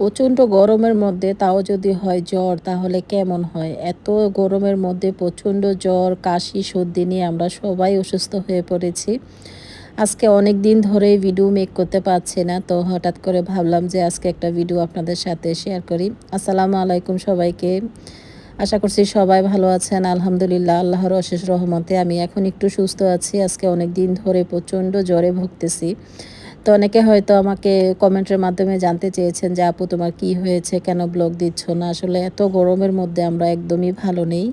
প্রচণ্ড গরমের মধ্যে তাও যদি হয় জ্বর, তাহলে কেমন হয়? এত গরমের মধ্যে প্রচণ্ড জ্বর, কাশি, সর্দি নিয়ে আমরা সবাই অসুস্থ হয়ে পড়েছি। আজকে অনেক দিন ধরেই ভিডিও মেক করতে পারছি না, তো হঠাৎ করে ভাবলাম যে আজকে একটা ভিডিও আপনাদের সাথে শেয়ার করি। আসসালামু আলাইকুম সবাইকে। আশা করছি সবাই ভালো আছেন, আলহামদুলিল্লাহ, আল্লাহর অশেষ রহমতে। আমি এখন একটু সুস্থ আছি। আজকে অনেক দিন ধরে প্রচণ্ড জ্বরে ভুগতেছি। তো অনেকে হয়তো আমাকে কমেন্টের মাধ্যমে জানতে চেয়েছেন যে, আপু, তোমার কি হয়েছে? কেন ব্লগ দিচ্ছ না? আসলে এত গরমের মধ্যে আমরা একদমই ভালো নেই।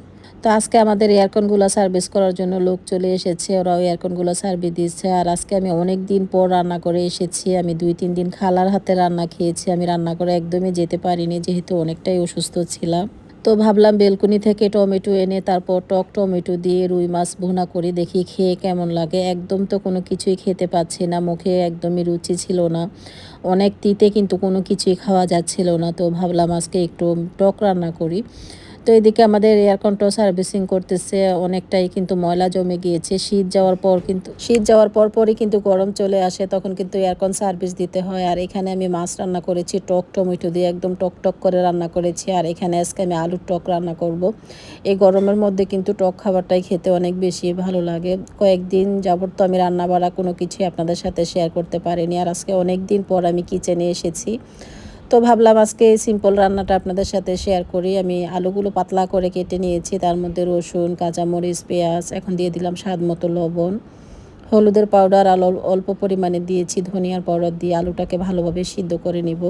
তো আজকে আমাদের এয়ারকনগুলো সার্ভিস করার জন্য লোক চলে এসেছে, ওরাও এয়ারকনগুলো সার্ভিস দিচ্ছে। আর আজকে আমি অনেক দিন পর রান্না করে এসেছি। আমি দুই, তিন দিন খালার হাতে রান্না খেয়েছি। আমি রান্না করে একদমই যেতে পারিনি, যেহেতু অনেকটাই অসুস্থ ছিলাম। তো ভাবলাম বেলকুনি থেকে টমেটো এনে তারপর টক টমেটো দিয়ে রুই মাছ ভুনা করে দেখি খেয়ে কেমন লাগে। একদম তো কোনো কিছুই খেতে পাচ্ছি না, মুখে একদমই রুচি ছিল না। অনেক তিতে কিন্তু কোনো কিছুই খাওয়া যাচ্ছিল না, তো ভাবলাম আজকে একটু টক রান্না করি। তো এদিকে আমাদের এয়ারকনটা সার্ভিসিং করতেছে, অনেকটাই কিন্তু ময়লা জমে গিয়েছে। শীত যাওয়ার পর কিন্তু, শীত যাওয়ার পর পরই কিন্তু গরম চলে আসে, তখন কিন্তু এয়ারকন সার্ভিস দিতে হয়। আর এখানে আমি মাছ রান্না করেছি, টক টমেটো দিয়ে একদম টক টক করে রান্না করেছি। আর এখানে আজকে আমি আলুর টক রান্না করব। এই গরমের মধ্যে কিন্তু টক খাবারটাই খেতে অনেক বেশি ভালো লাগে। কয়েকদিন যাবত তো আমি রান্না বাড়া কোনো কিছুই আপনাদের সাথে শেয়ার করতে পারিনি। আর আজকে অনেক দিন পর আমি কিচেনে এসেছি। তো ভাবলাম আজকে সিম্পল রান্নাটা আপনাদের সাথে শেয়ার করি। আমি আলুগুলো পাতলা করে কেটে নিয়েছি, তার মধ্যে রসুন, কাঁচামরিচ, পেঁয়াজ, এখন দিয়ে দিলাম স্বাদ মতো লবণ। হলুদের পাউডার আলো অল্প পরিমাণে দিয়েছি, ধনিয়ার পাউডার দিয়ে আলুটাকে ভালোভাবে সিদ্ধ করে নিব।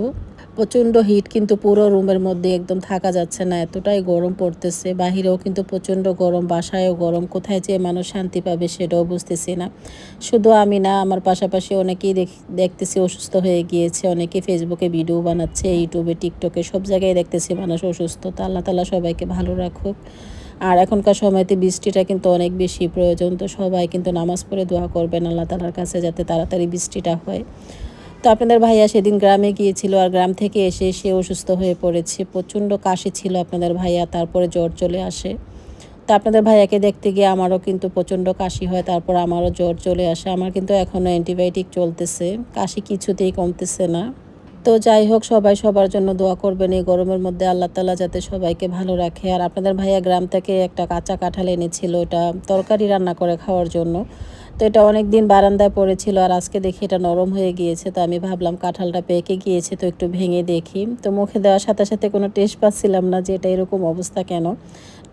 প্রচণ্ড হিট কিন্তু পুরো রুমের মধ্যে একদম থাকা যাচ্ছে না। এতটাই গরম পড়তেছে। বাহিরেও কিন্তু প্রচণ্ড গরম, বাসায়ও গরম। কোথায় যে মানুষ শান্তি পাবে সেটাও বুঝতেছি না। শুধু আমি না, আমার পাশাপাশি অনেকেই দেখতেছি অসুস্থ হয়ে গিয়েছে। অনেকে ফেসবুকে ভিডিও বানাচ্ছে ইউটিউবে টিকটকে সব জায়গায় দেখতেছি মানুষ অসুস্থ। তা আল্লাহ তালা সবাইকে ভালো রাখুক। আর এখনকার সময়তে বৃষ্টিটা কিন্তু অনেক বেশি প্রয়োজন। তো সবাই কিন্তু নামাজ পড়ে দোয়া করবেন আল্লাহ তালার কাছে যাতে তাড়াতাড়ি বৃষ্টিটা হয়। তো আপনাদের ভাইয়া সেদিন গ্রামে গিয়েছিল আর গ্রাম থেকে এসে সে অসুস্থ হয়ে পড়েছে, প্রচণ্ড কাশি ছিল আপনাদের ভাইয়া, তারপরে জ্বর চলে আসে। তো আপনাদের ভাইয়াকে দেখতে গিয়ে আমারও কিন্তু প্রচণ্ড কাশি হয়, তারপর আমারও জ্বর চলে আসে। আমার কিন্তু এখনও অ্যান্টিবায়োটিক চলতেছে, কাশি কিছুতেই কমতেছে না। তো যাই হোক, সবাই সবার জন্য দোয়া করবেন, এই গরমের মধ্যে আল্লাহ তালা যাতে সবাইকে ভালো রাখে। আর আপনাদের ভাইয়া গ্রাম থেকে একটা কাঁচা কাঁঠাল এনেছিল এটা তরকারি রান্না করে খাওয়ার জন্য। তো এটা অনেক দিন বারান্দায় পড়েছিল আর আজকে দেখি এটা নরম হয়ে গিয়েছে, তো আমি ভাবলাম কাঁঠালটা পেকে গিয়েছে, তো একটু ভেঙে দেখি। তো মুখে দেওয়ার সাথে সাথে কোনো টেস্ট পাচ্ছিলাম না যে এটা এরকম অবস্থা কেন।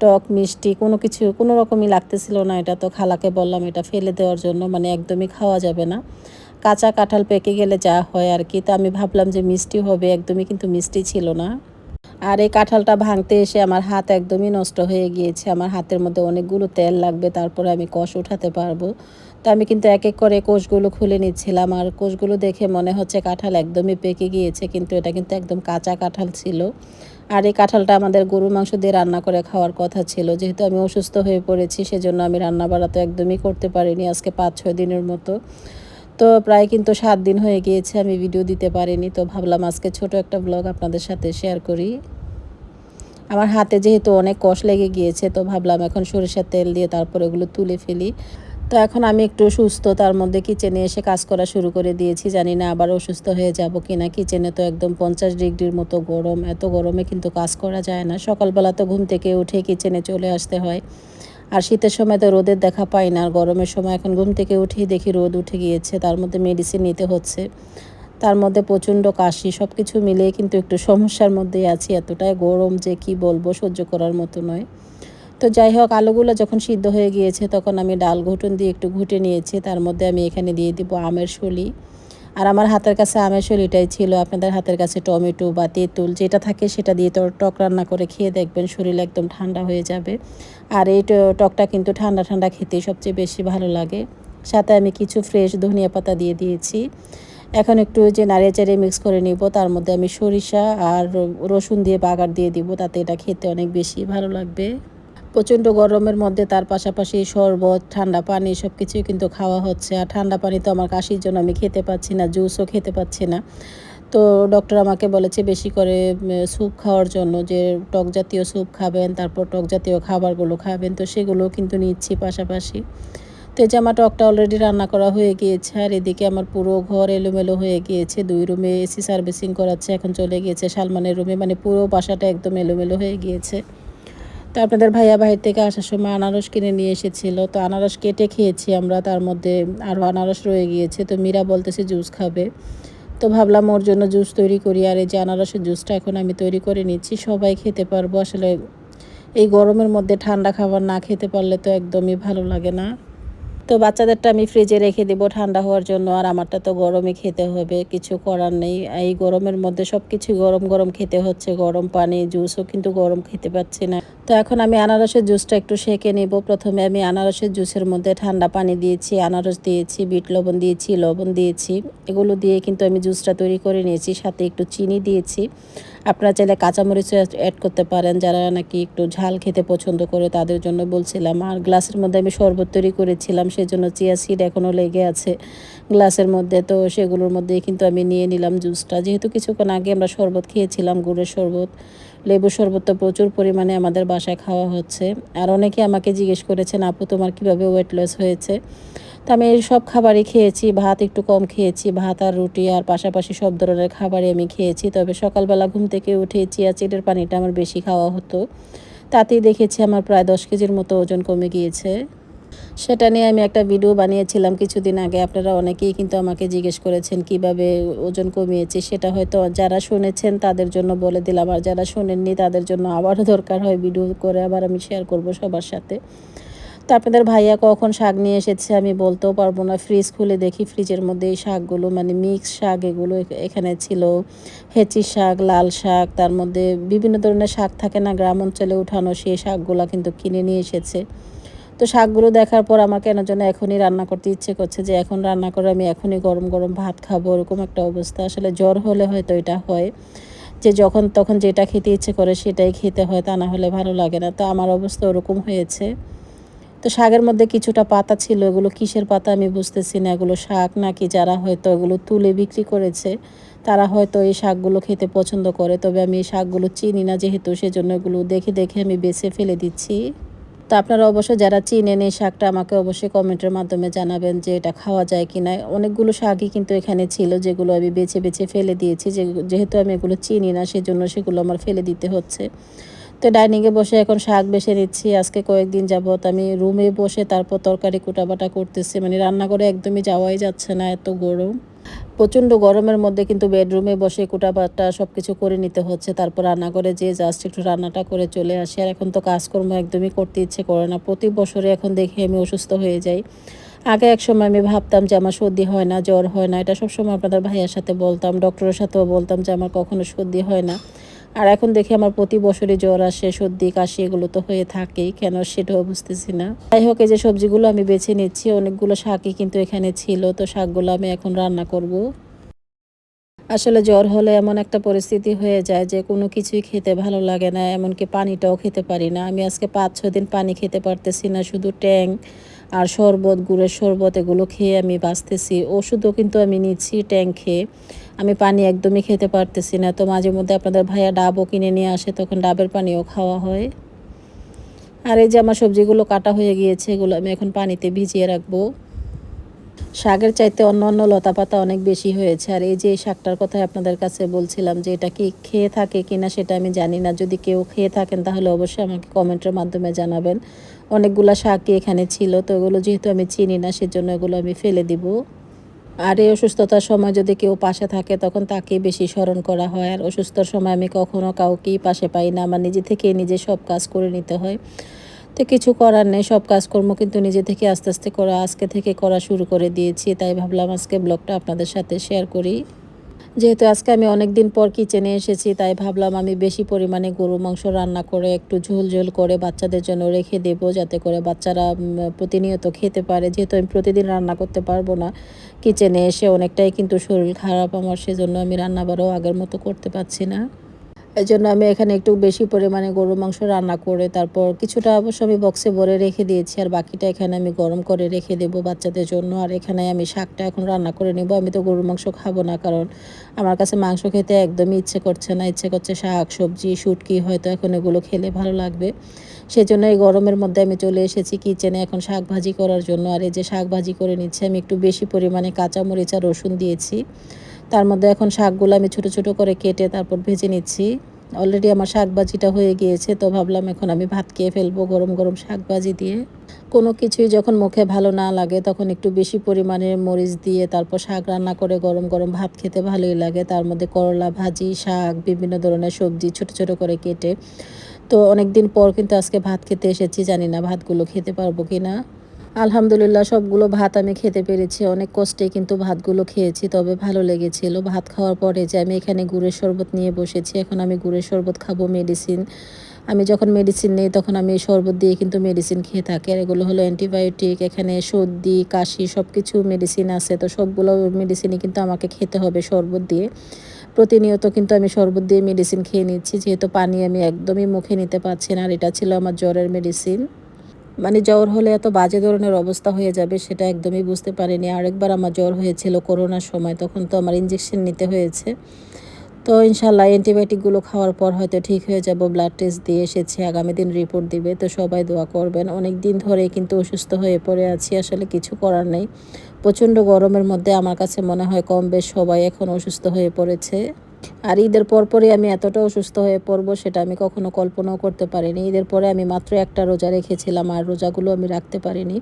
টক, মিষ্টি, কোনো কিছু, কোনো রকমই লাগতেছিল না এটা, তো খালাকে বললাম এটা ফেলে দেওয়ার জন্য মানে একদমই খাওয়া যাবে না। কাঁচা কাঁঠাল পেকে গেলে যা হয় আর কি, তো আমি ভাবলাম যে মিষ্টি হবে, একদমই কিন্তু মিষ্টি ছিল না। আর এই কাঁঠালটা ভাঙতে এসে আমার হাত একদমই নষ্ট হয়ে গিয়েছে, আমার হাতের মধ্যে অনেকগুলো তেল লাগবে, তারপরে আমি কষ উঠাতে পারব। তো আমি কিন্তু এক এক করে কোষগুলো খুলে নিচ্ছিলাম। আর কোষগুলো দেখে মনে হচ্ছে কাঁঠাল একদমই পেকে গিয়েছে, কিন্তু এটা কিন্তু একদম কাঁচা কাঁঠাল ছিল। আর এই কাঁঠালটা আমাদের গরু মাংস দিয়ে রান্না করে খাওয়ার কথা ছিল। যেহেতু আমি অসুস্থ হয়ে পড়েছি, সেজন্য আমি রান্না বাড়া তো একদমই করতে পারিনি আজকে পাঁচ ছয় দিনের মতো। তো প্রায় কিন্তু সাত দিন হয়ে গিয়েছে, আমি ভিডিও দিতে পারিনি। তো ভাবলাম আজকে ছোট একটা ব্লগ আপনাদের সাথে শেয়ার করি। আমার হাতে যেহেতু অনেক কষ লেগে গিয়েছে, তো ভাবলাম এখন সরিষার তেল দিয়ে তারপর ওগুলো তুলে ফেলি। তো এখন আমি একটু সুস্থ, তার মধ্যে কিচেনে এসে কাজ করা শুরু করে দিয়েছি। জানি না আবার অসুস্থ হয়ে যাব কি না কিচেনে তো একদম পঞ্চাশ ডিগ্রির মতো গরম। এত গরমে কিন্তু কাজ করা যায় না। সকালবেলা তো ঘুম থেকে উঠে কিচেনে চলে আসতে হয়। আর শীতের সময় তো রোদের দেখা পাই না। আর গরমের সময় এখন ঘুম থেকে উঠেই দেখি রোদ উঠে গিয়েছে। তার মধ্যে মেডিসিন নিতে হচ্ছে। তার মধ্যে প্রচণ্ড কাশি। সব কিছু মিলিয়ে কিন্তু একটু সমস্যার মধ্যেই আছি। এতটাই গরম যে কি বলব, সহ্য করার মতো নয়। তো যাই হোক, আলুগুলো যখন সিদ্ধ হয়ে গিয়েছে, তখন আমি ডাল ঘুটুন দিয়ে একটু ঘুটে নিয়েছি। তার মধ্যে আমি এখানে দিয়ে দিব আমের শলি আর আমার হাতের কাছে আমের শলিটাই ছিল। আপনাদের হাতের কাছে টমেটো বা তেঁতুল যেটা থাকে সেটা দিয়ে তো টক রান্না করে খেয়ে দেখবেন, শরীর একদম ঠান্ডা হয়ে যাবে। আর এই টকটা কিন্তু ঠান্ডা ঠান্ডা খেতে সবচেয়ে বেশি ভালো লাগে। সাথে আমি কিছু ফ্রেশ ধনিয়া পাতা দিয়ে দিয়েছি। এখন একটু যে নাড়িয়ে চাড়িয়ে মিক্স করে নিব। তার মধ্যে আমি সরিষা আর রসুন দিয়ে বাগার দিয়ে দিব। তাতে এটা খেতে অনেক বেশি ভালো লাগবে। প্রচণ্ড গরমের মধ্যে তার পাশাপাশি শরবত, ঠান্ডা পানি সব কিছুই কিন্তু খাওয়া হচ্ছে। আর ঠান্ডা পানি তো আমার কাশির জন্য আমি খেতে পাচ্ছি না, জুসও খেতে পাচ্ছি না। তো ডক্টর আমাকে বলেছে বেশি করে স্যুপ খাওয়ার জন্য যে টক জাতীয় স্যুপ খাবেন, তারপর টক জাতীয় খাবারগুলো খাবেন, তো সেগুলো কিন্তু নিচ্ছি পাশাপাশি। তো এই যে আমার টকটা অলরেডি রান্না করা হয়ে গিয়েছে, আর এদিকে আমার পুরো ঘর এলোমেলো হয়ে গিয়েছে। দুই রুমে এসি সার্ভিসিং করাচ্ছে, এখন চলে গিয়েছে সালমানের রুমে মানে পুরো বাসাটা একদম এলোমেলো হয়ে গিয়েছে। তো আপনাদের ভাইয়া বাহির থেকে আসার সময় আনারস কিনে নিয়ে এসেছিল। তো আনারস কেটে খেয়েছি আমরা, তার মধ্যে আরও আনারস রয়ে গিয়েছে। তো মীরা বলতেছে জুস খাবে। তো ভাবলাম ওর জন্য জুস তৈরি করি, আর এই যে আনারসের জুসটা এখন আমি তৈরি করে নিচ্ছি। সবাই খেতে পারব, আসলে এই গরমের মধ্যে ঠান্ডা খাবার না খেতে পারলে তো একদমই ভালো লাগে না। তো বাচ্চাদেরটা আমি ফ্রিজে রেখে দেবো ঠান্ডা হওয়ার জন্য, আর আমারটা তো গরমে খেতে হবে, কিছু করার নেই। এই গরমের মধ্যে সব কিছু গরম গরম খেতে হচ্ছে, গরম পানি জুসও কিন্তু গরম খেতে পাচ্ছি না। তো এখন আমি আনারসের জুসটা একটু সেঁকে নেব। প্রথমে আমি আনারসের জুসের মধ্যে ঠান্ডা পানি দিয়েছি, আনারস দিয়েছি, বিট লবণ দিয়েছি লবণ দিয়েছি। এগুলো দিয়ে কিন্তু আমি জুসটা তৈরি করে নিয়েছি, সাথে একটু চিনি দিয়েছি। আপনারা চাইলে কাঁচামরিচ অ্যাড করতে পারেন। যারা নাকি একটু ঝাল খেতে পছন্দ করে তাদের জন্য বলছিলাম। আর গ্লাসের মধ্যে আমি শরবত তৈরি করেছিলাম, সেজন্য চিয়া সিড এখনও লেগে আছে। গ্লাসের মধ্যে তো সেগুলোর মধ্যেই কিন্তু আমি নিয়ে নিলাম জুসটা যেহেতু কিছুক্ষণ আগে আমরা শরবত খেয়েছিলাম, গুড়ের শরবত লেবু শরবত তো প্রচুর পরিমাণে আমাদের বাসায় খাওয়া হচ্ছে। আর অনেকে আমাকে জিজ্ঞেস করেছেন, আপু, তোমার কীভাবে ওয়েট লস হয়েছে? তো আমি সব খাবারই খেয়েছি, ভাত একটু কম খেয়েছি, ভাত আর রুটি আর পাশাপাশি সব ধরনের খাবারই আমি খেয়েছি। তবে সকালবেলা ঘুম থেকে উঠে চিয়া চিটের পানিটা আমার বেশি খাওয়া হতো। তাতেই দেখেছি আমার প্রায় দশ কেজির মতো ওজন কমে গিয়েছে। সেটা নিয়ে আমি একটা ভিডিও বানিয়েছিলাম কিছুদিন আগে। আপনারা অনেকেই কিন্তু আমাকে জিজ্ঞেস করেছেন, কীভাবে ওজন কমিয়েছি? সেটা হয়তো যারা শুনেছেন তাদের জন্য বলে দিলাম। আর যারা শোনেননি তাদের জন্য আবারও দরকার হয় ভিডিও করে আবার আমি শেয়ার করব সবার সাথে। তো আপনাদের ভাইয়া কখন শাক নিয়ে এসেছে আমি বলতেও পারব না। ফ্রিজ খুলে দেখি ফ্রিজের মধ্যে এই শাকগুলো মানে মিক্স শাক এগুলো এখানে ছিল। হেঁচি শাক, লাল শাক, তার মধ্যে বিভিন্ন ধরনের শাক থাকে না, গ্রাম অঞ্চলে উঠানো সেই শাকগুলো কিন্তু কিনে নিয়ে এসেছে। তো শাকগুলো দেখার পর আমার কেন যেন এখনই রান্না করতে ইচ্ছে করছে যে এখন রান্না করে আমি এখনই গরম গরম ভাত খাব ওরকম একটা অবস্থা। আসলে জ্বর হলে হয়তো এটা হয়। যে যখন, তখন যেটা খেতে ইচ্ছে করে সেটাই খেতে হয়, তা না হলে ভালো লাগে না। তো আমার অবস্থা ওরকম হয়েছে। তো শাকের মধ্যে কিছুটা পাতা ছিল, এগুলো কিসের পাতা আমি বুঝতেছি না, এগুলো শাক নাকি যারা হয়তো এগুলো তুলে বিক্রি করেছে, তারা হয়তো এই শাকগুলো খেতে পছন্দ করে, তবে আমি এই শাকগুলো চিনি না যেহেতু, সেজন্য এগুলো দেখে দেখে আমি বেছে ফেলে দিচ্ছি। তো আপনারা অবশ্যই যারা চিনেন এই শাকটা, আমাকে অবশ্যই কমেন্টের মাধ্যমে জানাবেন যে এটা খাওয়া যায় কি না অনেকগুলো শাকই কিন্তু এখানে ছিল, যেগুলো আমি বেছে বেছে ফেলে দিয়েছি যেহেতু আমি এগুলো চিনি না, সেজন্য সেগুলো আমার ফেলে দিতে হচ্ছে। তো ডাইনিংয়ে বসে এখন শাক বেছে নিচ্ছি। আজকে কয়েকদিন যাবৎ আমি রুমে বসে তারপর তরকারি কুটাবাটা করতেছি। মানে রান্নাঘরে একদমই যাওয়াই যাচ্ছে না এত গরম। প্রচণ্ড গরমের মধ্যে কিন্তু বেডরুমে বসে কুটাবাটা সব কিছু করে নিতে হচ্ছে। তারপর রান্না করে যে জাস্ট একটু রান্নাটা করে চলে আসি। আর এখন তো কাজকর্ম একদমই করতে ইচ্ছে করে না। প্রতি বছরে এখন দেখি আমি অসুস্থ হয়ে যাই। আগে এক সময় আমি ভাবতাম যে আমার সর্দি হয় না, জ্বর হয় না। এটা সবসময় আপনাদের ভাইয়ার সাথে বলতাম, ডক্টরের সাথেও বলতাম যে আমার কখনো সর্দি হয় না। আর এখন দেখি আমার প্রতি বছরই জ্বর আসে, সর্দি, কাশি, এগুলো তো হয়ে থাকেই, কেন সেটাও বুঝতেছি না। যাই হোক, এই যে সবজিগুলো আমি বেছে নিচ্ছি, অনেকগুলো শাকই কিন্তু এখানে ছিল, তো শাকগুলো আমি এখন রান্না করব। আসলে জ্বর হলে এমন একটা পরিস্থিতি হয়ে যায় যে কোনো কিছুই খেতে ভালো লাগে না, এমনকি পানিটাও খেতে পারি না। আমি আজকে পাঁচ ছ দিন পানি খেতে পারতেছি না, শুধু ট্যাং আর শরবত, গুড়ের শরবত, এগুলো খেয়ে আমি বাঁচতেছি। ওষুধও কিন্তু আমি নিচ্ছি ট্যাং খেয়ে আমি পানি একদমই খেতে পারতেছি না। তো মাঝে মধ্যে আপনাদের ভাইয়া ডাবও কিনে নিয়ে আসে, তখন ডাবের পানিও খাওয়া হয়। আর এই যে আমার সবজিগুলো কাটা হয়ে গিয়েছে, এগুলো আমি এখন পানিতে ভিজিয়ে রাখব। শাকের চাইতে অন্য অন্য লতা পাতা অনেক বেশি হয়েছে। আর এই যে শাকটার কথাই আপনাদের কাছে বলছিলাম যে এটা কি খেয়ে থাকে কিনা সেটা আমি জানি না। যদি কেউ খেয়ে থাকেন তাহলে অবশ্যই আমাকে কমেন্টের মাধ্যমে জানাবেন। অনেকগুলা শাকই এখানে ছিল, তো ওগুলো যেহেতু আমি চিনি না সেজন্য এগুলো আমি ফেলে দিব। আর এই অসুস্থতার সময় যদি কেউ পাশে থাকে তখন তাকেই বেশি স্মরণ করা হয়। আর অসুস্থর সময় আমি কখনো কাউকেই পাশে পাই না। আমার নিজে থেকে নিজে সব কাজ করে নিতে হয়। তো কিছু করার নেই, সব কাজকর্ম কিন্তু নিজে থেকে আস্তে আস্তে করা, আজকে থেকে করা শুরু করে দিয়েছি, তাই ভাবলাম আজকে ব্লগটা আপনাদের সাথে শেয়ার করি। যেহেতু আজকে আমি অনেক দিন পর কিচেনে এসেছি, তাই ভাবলাম আমি বেশি পরিমাণে গরু মাংস রান্না করে একটু ঝোল ঝোল করে বাচ্চাদের জন্য রেখে দেব, যাতে করে বাচ্চারা প্রতিনিয়ত খেতে পারে। যেহেতু আমি প্রতিদিন রান্না করতে পারব না কিচেনে এসে অনেকটাই কিন্তু শরীর খারাপ, আমার সেজন্য আমি রান্নাবারও আগের মতো করতে পারছি না। এই জন্য আমি এখানে একটু বেশি পরিমাণে গরুর মাংস রান্না করে তারপর কিছুটা অবশ্য আমি বক্সে ভরে রেখে দিয়েছি আর বাকিটা এখানে আমি গরম করে রেখে দেবো বাচ্চাদের জন্য। আর এখানে আমি শাকটা এখন রান্না করে নেব। আমি তো গরুর মাংস খাব না কারণ আমার কাছে মাংস খেতে একদমই ইচ্ছে করছে না। ইচ্ছে করছে শাক, সবজি, শুটকি, হয়তো এখন এগুলো খেলে ভালো লাগবে। সেজন্য এই গরমের মধ্যে আমি চলে এসেছি কিচেনে এখন শাক ভাজি করার জন্য। আর এই যে শাক ভাজি করে নিচ্ছি, আমি একটু বেশি পরিমাণে কাঁচামরিচ আর রসুন দিয়েছি। তার মধ্যে এখন শাকগুলো আমি ছোট ছোট করে কেটে তারপর ভেজে নিচ্ছি। অলরেডি আমার শাক ভাজিটা হয়ে গিয়েছে, তো ভাবলাম এখন আমি ভাত খেয়ে ফেলব গরম গরম শাক ভাজি দিয়ে। কোনো কিছুই যখন মুখে ভালো না লাগে তখন একটু বেশি পরিমাণে মরিচ দিয়ে তারপর শাক রান্না করে গরম গরম ভাত খেতে ভালোই লাগে। তার মধ্যে করলা, ভাজি, শাক, বিভিন্ন ধরনের সবজি ছোট ছোট করে কেটে। তো অনেক দিন পর কিন্তু আজকে ভাত খেতে এসেছি, জানি না ভাতগুলো খেতে পারব কি না আলহামদুলিল্লাহ, সবগুলো ভাত আমি খেতে পেরেছি। অনেক কষ্টে কিন্তু ভাতগুলো খেয়েছি, তবে ভালো লেগেছিল। ভাত খাওয়ার পরে যে আমি এখানে গুড়ের শরবত নিয়ে বসেছি, এখন আমি গুড়ের শরবত খাব মেডিসিন আমি যখন মেডিসিন নেই, তখন আমি শরবত দিয়ে কিন্তু মেডিসিন খেয়ে থাকি। আর এগুলো হলো অ্যান্টিবায়োটিক এখানে সর্দি, কাশি সব কিছু মেডিসিন আছে। তো সবগুলো মেডিসিনই কিন্তু আমাকে খেতে হবে শরবত দিয়ে। প্রতিনিয়ত কিন্তু আমি শরবত দিয়ে মেডিসিন খেয়ে নিচ্ছি। যেহেতু পানি আমি একদমই মুখে নিতে পারছি না, আর এটা ছিল আমার জ্বরের মেডিসিন মানে জ্বর হলে এত বাজে ধরনের অবস্থা হয়ে যাবে, সেটা একদমই বুঝতে পারিনি। আরেকবার আমার জ্বর হয়েছিল করোনার সময়, তখন তো আমার ইঞ্জেকশন নিতে হয়েছে। তো ইনশাল্লাহ অ্যান্টিবায়োটিকগুলো খাওয়ার পর হয়তো ঠিক হয়ে যাব ব্লাড টেস্ট দিয়ে এসেছে, আগামী দিন রিপোর্ট দিবে। তো সবাই দোয়া করবেন। অনেক দিন ধরে কিন্তু অসুস্থ হয়ে পড়ে আছি, আসলে কিছু করার নেই। প্রচণ্ড গরমের মধ্যে আমার কাছে মনে হয় কম বেশ সবাই এখন অসুস্থ হয়ে পড়েছে। আর ঈদের পরপরই আমি এতটা অসুস্থ হয়ে পড়ব সেটা আমি কখনো কল্পনাও করতে পারিনি। ঈদের পরে আমি মাত্র একটা রোজা রেখেছিলাম আর রোজাগুলো আমি রাখতে পারিনি।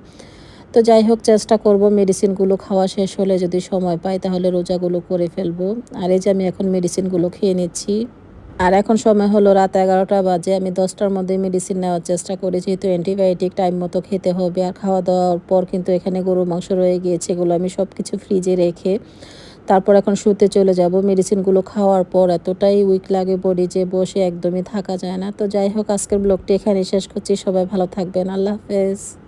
তো যাই হোক, চেষ্টা করব মেডিসিনগুলো খাওয়া শেষ হলে যদি সময় পাই তাহলে রোজাগুলো করে ফেলব। আর এই যে আমি এখন মেডিসিনগুলো খেয়ে নিচ্ছি। আর এখন সময় হলো রাত এগারোটা বাজে, আমি দশটার মধ্যে মেডিসিন নেওয়ার চেষ্টা করি। যেহেতু অ্যান্টিবায়োটিক, টাইম মতো খেতে হবে। আর খাওয়া দাওয়ার পর কিন্তু এখানে গরুর মাংস রয়ে গিয়েছে, এগুলো আমি সব কিছু ফ্রিজে রেখে তারপর এখন শুতে চলে যাব। মেডিসিনগুলো খাওয়ার পর এতটাই উইক লাগে বডি যে বসে একদমই থাকা যায় না। তো যাই হোক, আজকের ব্লগটি এখানে শেষ করছি। সবাই ভালো থাকবেন। আল্লাহ হাফেজ।